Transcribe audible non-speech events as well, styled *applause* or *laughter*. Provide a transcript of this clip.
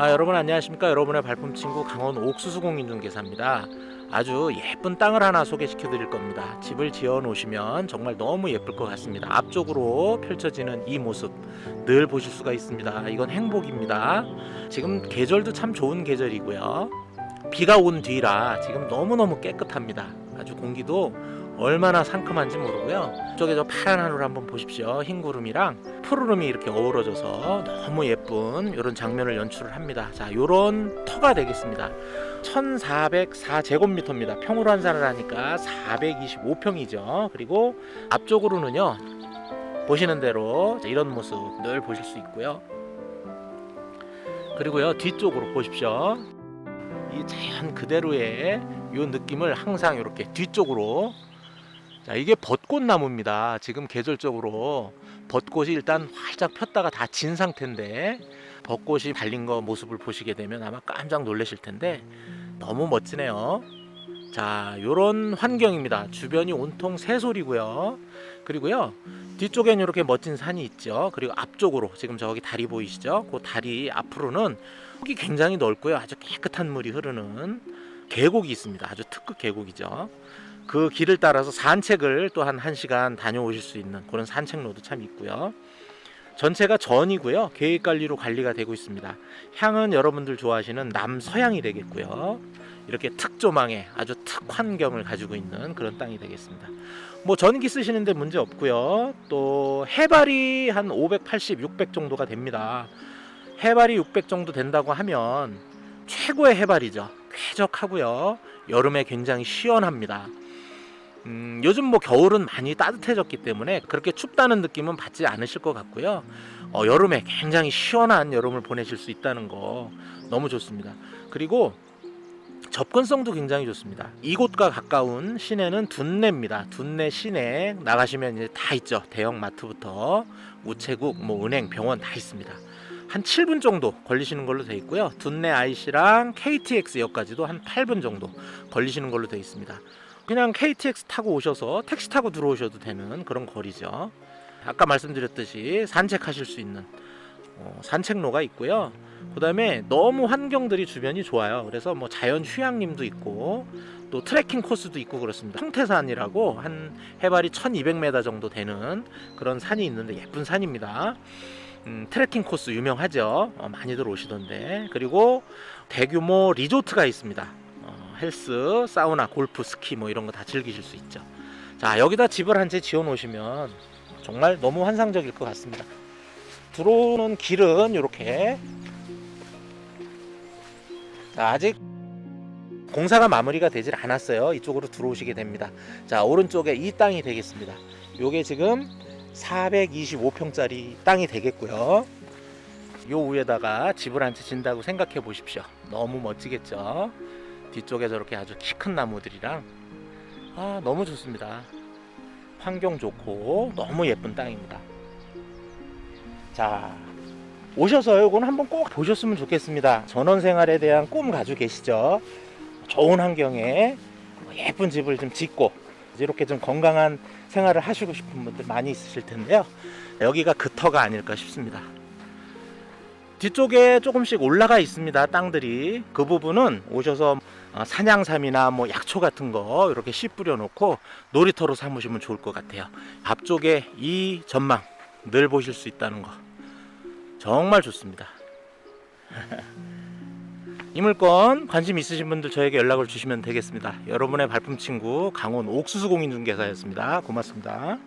아, 여러분 안녕하십니까? 여러분의 발품 친구 강원 옥수수 공인중개사입니다. 아주 예쁜 땅을 하나 소개시켜 드릴 겁니다. 집을 지어 놓으시면 정말 너무 예쁠 것 같습니다. 앞쪽으로 펼쳐지는 이 모습 늘 보실 수가 있습니다. 이건 행복입니다. 지금 계절도 참 좋은 계절이고요. 비가 온 뒤라 지금 너무너무 깨끗합니다. 아주 공기도 얼마나 상큼한지 모르고요. 이쪽에 저 파란 하늘 한번 보십시오. 흰 구름이랑 푸르름이 이렇게 어우러져서 너무 예쁜 이런 장면을 연출을 합니다. 자, 요런 터가 되겠습니다. 1404제곱미터입니다. 평으로 환산을 하니까 425평이죠. 그리고 앞쪽으로는요. 보시는 대로 자, 이런 모습 늘 보실 수 있고요. 그리고요. 뒤쪽으로 보십시오. 이 자연 그대로의 요 느낌을 항상 이렇게 뒤쪽으로 자 이게 벚꽃나무입니다. 지금 계절적으로 벚꽃이 일단 활짝 폈다가 다 진 상태인데 벚꽃이 발린 거 모습을 보시게 되면 아마 깜짝 놀라실 텐데 너무 멋지네요. 자 요런 환경입니다. 주변이 온통 새소리고요. 그리고요 뒤쪽엔 이렇게 멋진 산이 있죠. 그리고 앞쪽으로 지금 저기 다리 보이시죠? 그 다리 앞으로는 폭이 굉장히 넓고요. 아주 깨끗한 물이 흐르는 계곡이 있습니다. 아주 특급 계곡이죠 그 길을 따라서 산책을 또 한 1시간 다녀오실 수 있는 그런 산책로도 참 있고요. 전체가 전이고요. 계획 관리로 관리가 되고 있습니다. 향은 여러분들 좋아하시는 남서향이 되겠고요. 이렇게 특조망에 아주 특 환경을 가지고 있는 그런 땅이 되겠습니다. 뭐 전기 쓰시는데 문제 없고요. 또 해발이 한 580, 600 정도가 됩니다. 해발이 600 정도 된다고 하면 최고의 해발이죠. 쾌적하고요. 여름에 굉장히 시원합니다. 음, 요즘 뭐 겨울은 많이 따뜻해졌기 때문에 그렇게 춥다는 느낌은 받지 않으실 것 같고요. 어, 여름에 굉장히 시원한 여름을 보내실 수 있다는 거 너무 좋습니다. 그리고 접근성도 굉장히 좋습니다. 이곳과 가까운 시내는 둔내입니다. 둔내 시내 나가시면 이제 다 있죠. 대형 마트부터 우체국, 뭐 은행, 병원 다 있습니다. 한 7분 정도 걸리시는 걸로 돼 있고요. 둔내 IC랑 KTX역까지도 한 8분 정도 걸리시는 걸로 돼 있습니다. 그냥 KTX 타고 오셔서 택시 타고 들어오셔도 되는 그런 거리죠. 아까 말씀드렸듯이 산책하실 수 있는 어, 산책로가 있고요. 그다음에 너무 환경들이 주변이 좋아요. 그래서 뭐 자연 휴양림도 있고 또 트레킹 코스도 있고 그렇습니다. 성태산이라고 한 해발이 1200m 정도 되는 그런 산이 있는데 예쁜 산입니다. 음, 트레킹 코스 유명하죠. 어, 많이들 오시던데. 그리고 대규모 리조트가 있습니다. 어, 헬스, 사우나, 골프, 스키 뭐 이런 거 다 즐기실 수 있죠. 자, 여기다 집을 한 채 지어 놓으시면 정말 너무 환상적일 것 같습니다. 들어오는 길은 이렇게 자, 아직 공사가 마무리가 되질 않았어요. 이쪽으로 들어오시게 됩니다. 자, 오른쪽에 이 땅이 되겠습니다. 요게 지금 425평짜리 땅이 되겠고요. 요 위에다가 집을 한 채 진다고 생각해 보십시오. 너무 멋지겠죠? 뒤쪽에 저렇게 아주 키 큰 나무들이랑 아, 너무 좋습니다. 환경 좋고 너무 예쁜 땅입니다. 자, 오셔서 이건 한번 꼭 보셨으면 좋겠습니다. 전원 생활에 대한 꿈 가지고 계시죠? 좋은 환경에 예쁜 집을 좀 짓고 이렇게 좀 건강한 생활을 하시고 싶은 분들 많이 있으실 텐데요. 여기가 그 터가 아닐까 싶습니다. 뒤쪽에 조금씩 올라가 있습니다. 땅들이 그 부분은 오셔서 어, 사냥삼이나 뭐 약초 같은 거 이렇게 씨 뿌려 놓고 놀이터로 삼으시면 좋을 것 같아요. 앞쪽에 이 전망 늘 보실 수 있다는 거 정말 좋습니다. *laughs* 이 물건 관심 있으신 분들 저에게 연락을 주시면 되겠습니다. 여러분의 발품 친구 강원 옥수수 공인중개사였습니다. 고맙습니다.